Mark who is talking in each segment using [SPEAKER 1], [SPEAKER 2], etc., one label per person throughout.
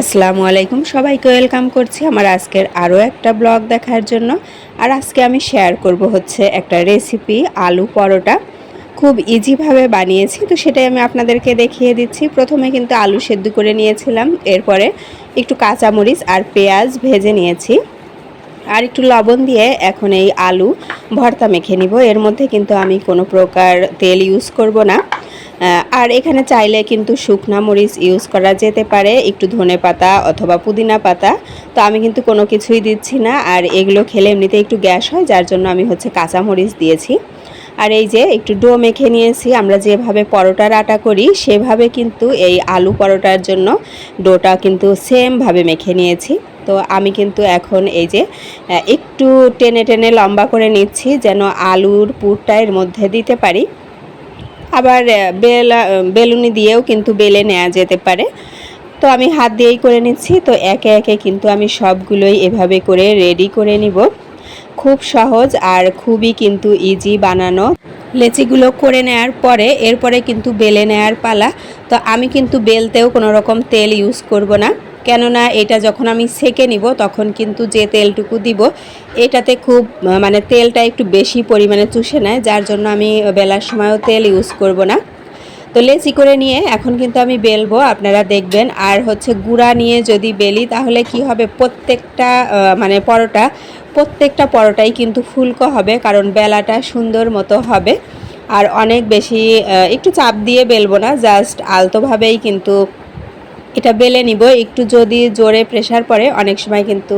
[SPEAKER 1] আসসালামু আলাইকুম। সবাইকে ওয়েলকাম করছি আমার আজকের আরও একটা ব্লগ দেখার জন্য। আর আজকে আমি শেয়ার করব হচ্ছে একটা রেসিপি, আলু পরোটা। খুব ইজিভাবে বানিয়েছি, তো সেটাই আমি আপনাদেরকে দেখিয়ে দিচ্ছি। প্রথমে কিন্তু আলু সেদ্ধ করে নিয়েছিলাম, এরপরে একটু কাঁচামরিচ আর পেঁয়াজ ভেজে নিয়েছি। আর একটু লবণ দিয়ে এখন এই আলু ভর্তা মেখে নিব। এর মধ্যে কিন্তু আমি কোনো প্রকার তেল ইউজ করব না। আর এখানে চাইলে কিন্তু শুকনা মরিচ ইউজ করা যেতে পারে, একটু ধনে পাতা অথবা পুদিনা পাতা। তো আমি কিন্তু কোনো কিছুই দিচ্ছি না, আর এগুলো খেলে এমনিতে একটু গ্যাস হয়, যার জন্য আমি হচ্ছে কাঁচা মরিচ দিয়েছি। আর এই যে একটু ডো মেখে নিয়েছি, আমরা যেভাবে পরোটার আটা করি, সেভাবে কিন্তু এই আলু পরোটার জন্য ডোটা কিন্তু সেমভাবে মেখে নিয়েছি। তো আমি কিন্তু এখন এই যে একটু টেনে টেনে লম্বা করে নিচ্ছি, যেন আলুর পুরটা এর মধ্যে দিতে পারি। আবার বেলা বেলুনি দিয়েও কিন্তু বেলে নেওয়া যেতে পারে। তো আমি হাত দিয়েই করে নিচ্ছি। তো একে একে কিন্তু আমি সবগুলোই এভাবে করে রেডি করে নিব। খুব সহজ আর খুবই কিন্তু ইজি বানানো। লেচিগুলো করে নেওয়ার পরে, এরপরে কিন্তু বেলে নেওয়ার পালা। তো আমি কিন্তু বেলতেও কোনো রকম তেল ইউজ করব না। কেননা এটা যখন আমি সেকে নিব, তখন কিন্তু যে তেলটুকু দিব, এটাতে খুব মানে তেলটা একটু বেশি পরিমাণে চুষে নেয়, যার জন্য আমি বেলার সময়ও তেল ইউজ করব না। তো লেচি করে নিয়ে এখন কিন্তু আমি বেলবো, আপনারা দেখবেন। আর হচ্ছে গুঁড়া নিয়ে যদি বেলি, তাহলে কি হবে, প্রত্যেকটা মানে পরোটা, প্রত্যেকটা পরোটাই কিন্তু ফুলকো হবে, কারণ বেলাটা সুন্দর মতো হবে। আর অনেক বেশি একটু চাপ দিয়ে বেলবো না, জাস্ট আলতোভাবেই কিন্তু এটা বেলে নিব। একটু যদি জোরে প্রেসার পড়ে, অনেক সময় কিন্তু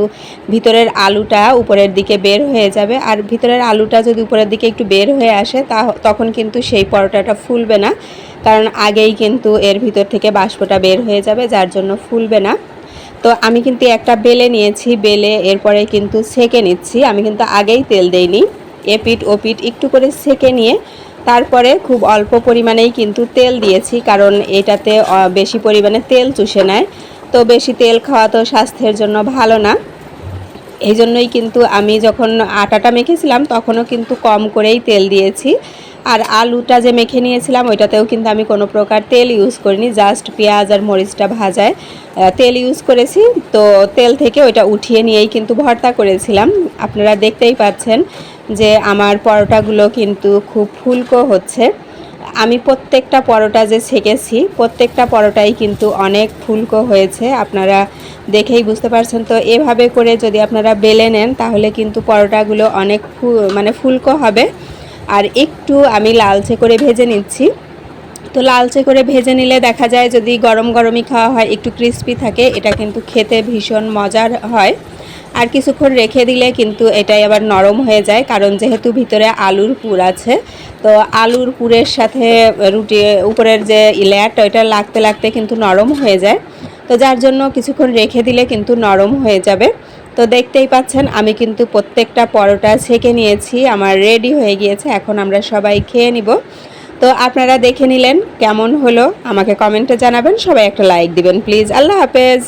[SPEAKER 1] ভিতরের আলুটা উপরের দিকে বের হয়ে যাবে। আর ভিতরের আলুটা যদি উপরের দিকে একটু বের হয়ে আসে তা তখন কিন্তু সেই পরোটাটা ফুলবে না। কারণ আগেই কিন্তু এর ভিতর থেকে বাষ্পটা বের হয়ে যাবে, যার জন্য ফুলবে না। তো আমি কিন্তু একটা বেলে নিয়েছি, বেলে এরপরে কিন্তু সেকে নিচ্ছি। আমি কিন্তু আগেই তেল দেইনি। এপিট ওপিট একটু করে সেকে নিয়ে তারপরে খুব অল্প পরিমাণেই কিন্তু তেল দিয়েছি, কারণ এটাতে বেশি পরিমাণে তেল চুষে নেয়। তো বেশি তেল খাওয়া তো স্বাস্থ্যের জন্য ভালো না। এই জন্যই কিন্তু আমি যখন আটাটা মেখেছিলাম, তখনও কিন্তু কম করেই তেল দিয়েছি। আর আলুটা যে মেখে নিয়েছিলাম, ওইটাতেও কিন্তু আমি কোনো প্রকার তেল ইউজ করিনি জাস্ট পেঁয়াজ আর মরিচটা ভাজায় তেল ইউজ করেছি। তো তেল থেকে ওইটা উঠিয়ে নিয়েই কিন্তু ভর্তা করেছিলাম। আপনারা দেখতেই পাচ্ছেন যে আমার পরোটাগুলো কিন্তু খুব ফুলকো হচ্ছে। আমি প্রত্যেকটা পরোটা যে ছেঁকেছি, প্রত্যেকটা পরোটাই কিন্তু অনেক ফুলকো হয়েছে। আপনারা দেখেই বুঝতে পারছেন। তো এভাবে করে যদি আপনারা বেলে নেন, তাহলে কিন্তু পরোটাগুলো অনেক মানে ফুলকো হবে। আর একটু আমি লালচে করে ভেজে নিচ্ছি। তো লালচে করে ভেজে নিলে দেখা যায় যদি গরম গরমই খাওয়া হয়, একটু ক্রিস্পি থাকে, এটা কিন্তু খেতে ভীষণ মজার হয়। আর কিছুক্ষণ রেখে দিলে কিন্তু এটাই আবার নরম হয়ে যায়, কারণ যেহেতু ভিতরে আলুর পুর আছে, তো আলুর পুরের সাথে রুটি, উপরের যে লেয়ারটা, ওইটা লাগতে লাগতে কিন্তু নরম হয়ে যায়। তো যার জন্য কিছুক্ষণ রেখে দিলে কিন্তু নরম হয়ে যাবে। তো দেখতেই পাচ্ছেন, আমি কিন্তু প্রত্যেকটা পরোটা ছেঁকে নিয়েছি, আমার রেডি হয়ে গিয়েছে, এখন আমরা সবাই খেয়ে নিব। তো আপনারা দেখে নিলেন কেমন হলো, আমাকে কমেন্টে জানাবেন, সবাই একটা লাইক দিবেন প্লিজ আল্লাহ হাফেজ।